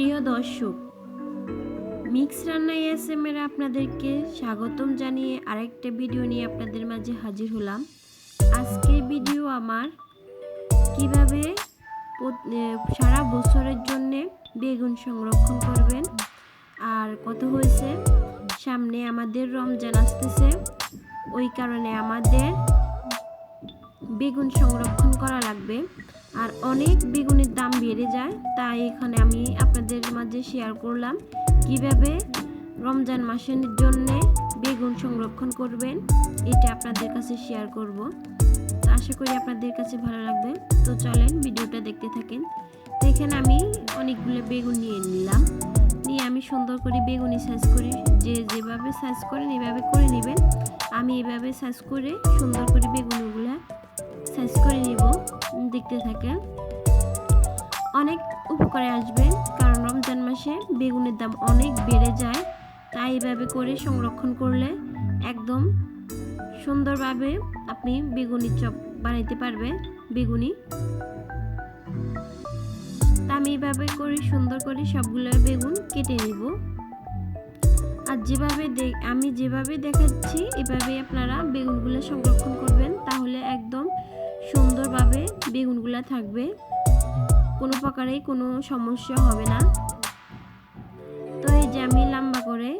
প্রিয় দর্শক, মিক্স রান্না এসএমের আপনাদেরকে স্বাগতম জানিয়ে আরেকটা ভিডিও নিয়ে আপনাদের মাঝে হাজির হলাম। আজকের ভিডিও আমার কীভাবে সারা বছরের জন্য বেগুন সংরক্ষণ করবেন আর কত হয়েছে, সামনে আমাদের রমজান আসতেছে। ওই কারণে আমাদের বেগুন সংরক্ষণ করা লাগবে। আর অনেক বেগুনের দাম বেড়ে যায়, তাই এখানে আমি আপনাদের মাঝে শেয়ার করলাম কীভাবে রমজান মাসের জন্য বেগুন সংরক্ষণ করবেন, এটা আপনাদের কাছে শেয়ার করব। তো আশা করি আপনাদের কাছে ভালো লাগবে। তো চলেন ভিডিওটা দেখতে থাকেন। এখানে আমি অনেকগুলো বেগুন নিয়ে নিলাম। নিয়ে আমি সুন্দর করে বেগুনি সাইজ করি যে যেভাবে সাইজ করেন, এভাবে করে নেবেন। আমি এভাবে সাইজ করে সুন্দর করে বেগুনগুলো সাইজ করে নিব, দেখতে থাকে অনেক উপকারে আসবে, কারণ রমজান মাসে বেগুনের দাম অনেক বেড়ে যায়, তাই এভাবে করে সংরক্ষণ করলে একদম সুন্দরভাবে আপনি বেগুনি চপ বানাইতে পারবেন বেগুনি। আমি এইভাবে করে সুন্দর করে সবগুলো বেগুন কেটে নিব। আর যেভাবে আমি যেভাবে দেখাচ্ছি এভাবে আপনারা বেগুনগুলো সংরক্ষণ করবেন, তাহলে একদম সুন্দরভাবে বেগুনগুলো থাকবে। কোনো প্রকারেই কোনো সমস্যা হবে না। তো এই যে আমি লম্বা করে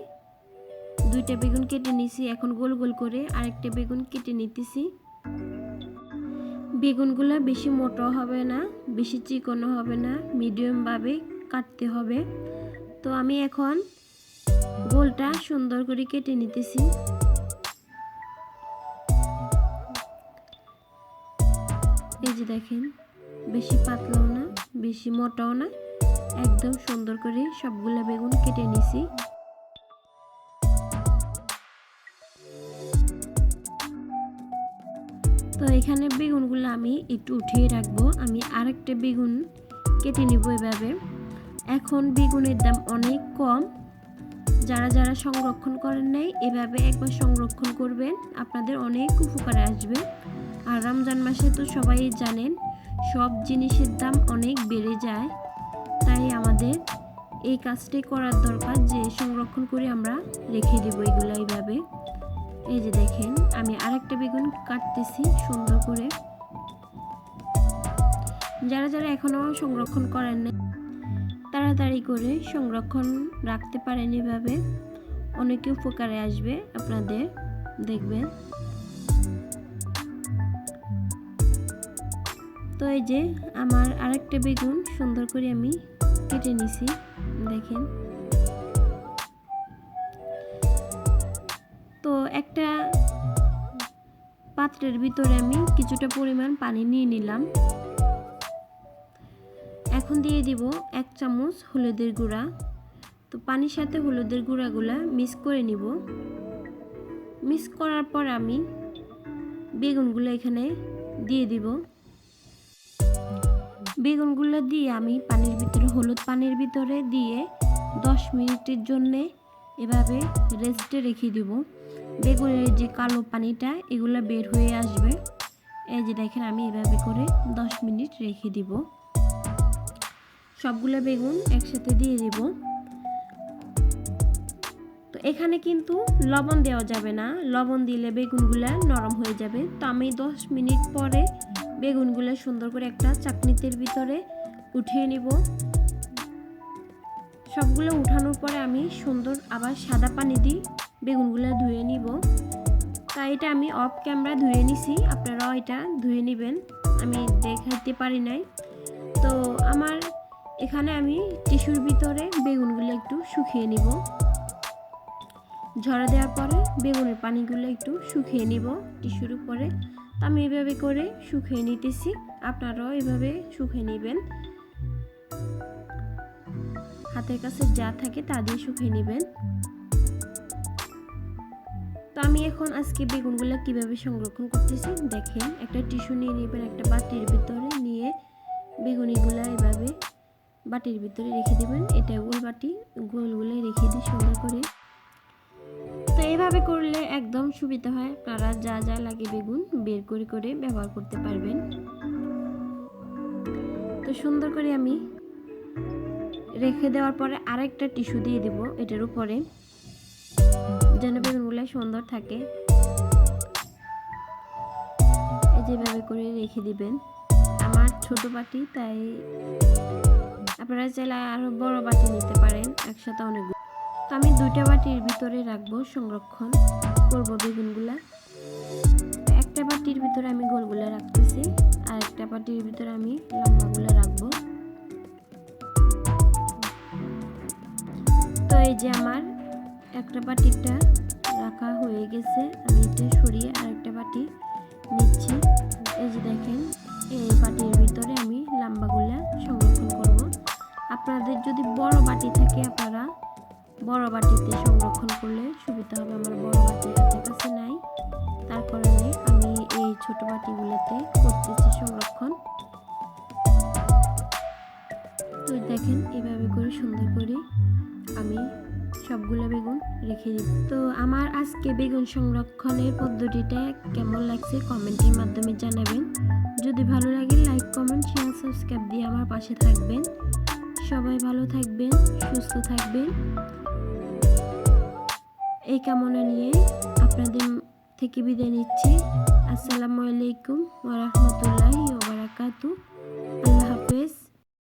দুইটা বেগুন কেটে নিছি, এখন গোল গোল করে আরেকটা বেগুন কেটে নিতেছি। বেগুনগুলো বেশি মোটো হবে না, বেশি চিকনও হবে না, মিডিয়ামভাবে কাটতে হবে। তো আমি এখন গোলটা সুন্দর করে কেটে নিতেছি। এই দেখেন, বেশি পাতলাও না, বেশি মোটাও না, একদম সুন্দর করে সবগুলা বেগুন কেটে নিছি। তো এখানে বেগুনগুলো আমি একটু উঠিয়ে রাখব, আমি আরেকটা বেগুন কেটে নিব এভাবে। এখন বেগুনের দাম অনেক কম, যারা যারা সংরক্ষণ করেন নাই, এভাবে একবার সংরক্ষণ করবেন, আপনাদের অনেক উপকারে আসবে। আর রমজান মাসে তো সবাই জানেন, সব জিনিসের দাম অনেক বেড়ে যায়। তাই আমাদের এই কাজটাই করার দরকার যে সংরক্ষণ করে আমরা রেখে দেবো এগুলো এইভাবে। এই যে দেখেন, আমি আরেকটা বেগুন কাটতেছি সুন্দর করে। যারা যারা এখনও সংরক্ষণ করেন না তাড়াতাড়ি করে সংরক্ষণ রাখতে পারেন এভাবে। অনেকে উপকারে আসবে, আপনাদের দেখবেন। তো এই যে আমার আরেকটা বেগুন সুন্দর করে আমি কেটে নিছি, দেখেন। তো একটা পাত্রের ভিতরে আমি কিছুটা পরিমাণ পানি নিয়ে নিলাম। এখন দিয়ে দিব এক চামচ হলুদের গুঁড়া। তো পানির সাথে হলুদের গুঁড়াগুলা মিক্স করে নিব। মিক্স করার পর আমি বেগুনগুলো এখানে দিয়ে দিব। বেগুনগুলো দিয়ে আমি পানির ভিতরে, হলুদ পানির ভিতরে দিয়ে দশ মিনিটের জন্যে এভাবে রেস্টে রেখে দিব। বেগুনের যে কালো পানিটা, এগুলো বের হয়ে আসবে। এই যে দেখেন, আমি এভাবে করে দশ মিনিট রেখে দিব। সবগুলো বেগুন একসাথে দিয়ে দিব। তো এখানে কিন্তু লবণ দেওয়া যাবে না। লবণ দিলে বেগুনগুলো নরম হয়ে যাবে। তো আমি দশ মিনিট পরে বেগুনগুলো সুন্দর করে একটা চাকনিতের ভিতরে উঠিয়ে নিব। সবগুলো উঠানোর পরে আমি সুন্দর আবার সাদা পানি দিয়ে বেগুনগুলো ধুয়ে নিব। তাই এটা আমি অফ ক্যামেরা ধুয়ে নিছি, আপনারাও এটা ধুয়ে নেবেন। আমি দেখাইতে পারি নাই। তো আমার এখানে আমি টিস্যুর ভিতরে বেগুনগুলো একটু শুকিয়ে নিব। ঝরা দেওয়ার পরে বেগুনের পানিগুলো একটু শুকিয়ে নিব টিস্যুর উপরে। তো আমি এভাবে করে শুকিয়ে নিতেছি। আপনারাও এভাবে শুকিয়ে নেবেন। হাতের কাছে যা থাকে তা দিয়ে শুকিয়ে নেবেন। তো আমি এখন আজকে বেগুনগুলো কীভাবে সংরক্ষণ করতেছি, দেখেন, একটা টিস্যু নিয়ে নেবেন একটা বাটির ভিতরে নিয়ে বেগুনিগুলো এভাবে বাটির ভিতরে রেখে দেবেন। এটা গোল বাটি গোলগুলো রেখে দিই সুন্দর করে তো এভাবে করলে একদম সুবিধা হয়। আপনারা যা যা লাগে বেগুন বের করে করে ব্যবহার করতে পারবেন। তো সুন্দর করে আমি রেখে দেওয়ার পরে আরেকটা টিস্যু দিয়ে দিব এটার উপরে। যেন বেগুনগুলো সুন্দর থাকে। যেভাবে করে রেখে দিবেন। আমার ছোট বাটি, তাই আপনারা চাইলে আরও বড় বাটি নিতে পারেন। একসাথে অনেক তো আমি দুইটা বাটির ভিতরে রাখব সংরক্ষণ করব বেগুনগুলা। একটা বাটির ভিতরে আমি গোলগুলা রাখতেছি, আর একটা বাটির ভিতরে আমি লম্বাগুলা রাখব। তো এই যে আমার একটা বাটিটা রাখা হয়ে গেছে, আমি এটা সরিয়ে আরেকটা বাটি নিচ্ছি। এই যে দেখেন, এই বাটির ভিতরে আমি লাম্বাগুলা সংরক্ষণ করব। আপনাদের যদি বড় বাটি থাকে, আপনারা বড় বাটিতে সংরক্ষণ করলে সুবিধা হবে আমার বড় বাটি হাতের কাছে নাই। তার কারণে আমি এই ছোট বাটিগুলোতে করতেছি সংরক্ষণ। তো দেখেন, এভাবে করে সুন্দর করে আমি সবগুলো বেগুন রেখে দিই তো আমার আজকে বেগুন সংরক্ষণের পদ্ধতিটা কেমন লাগছে কমেন্টের মাধ্যমে জানাবেন। যদি ভালো লাগে, লাইক, কমেন্ট শেয়ার সাবস্ক্রাইব দিয়ে আমার পাশে থাকবেন। সবাই ভালো থাকবেন, সুস্থ থাকবেন। এই কামনা নিয়ে আপনাদের থেকে বিদায় নিচ্ছি। আসসালামু আলাইকুম ওরহমতুল্লাহ ওবরাকাতু আল্লাহ হাফেজ।